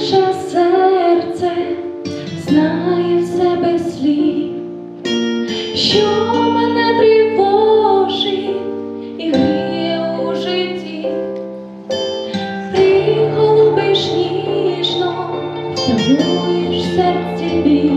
тише серце знає все без слів, що мене тривожить і гріє у житті, ти голубиш ніжно, Ставуєш серці бій.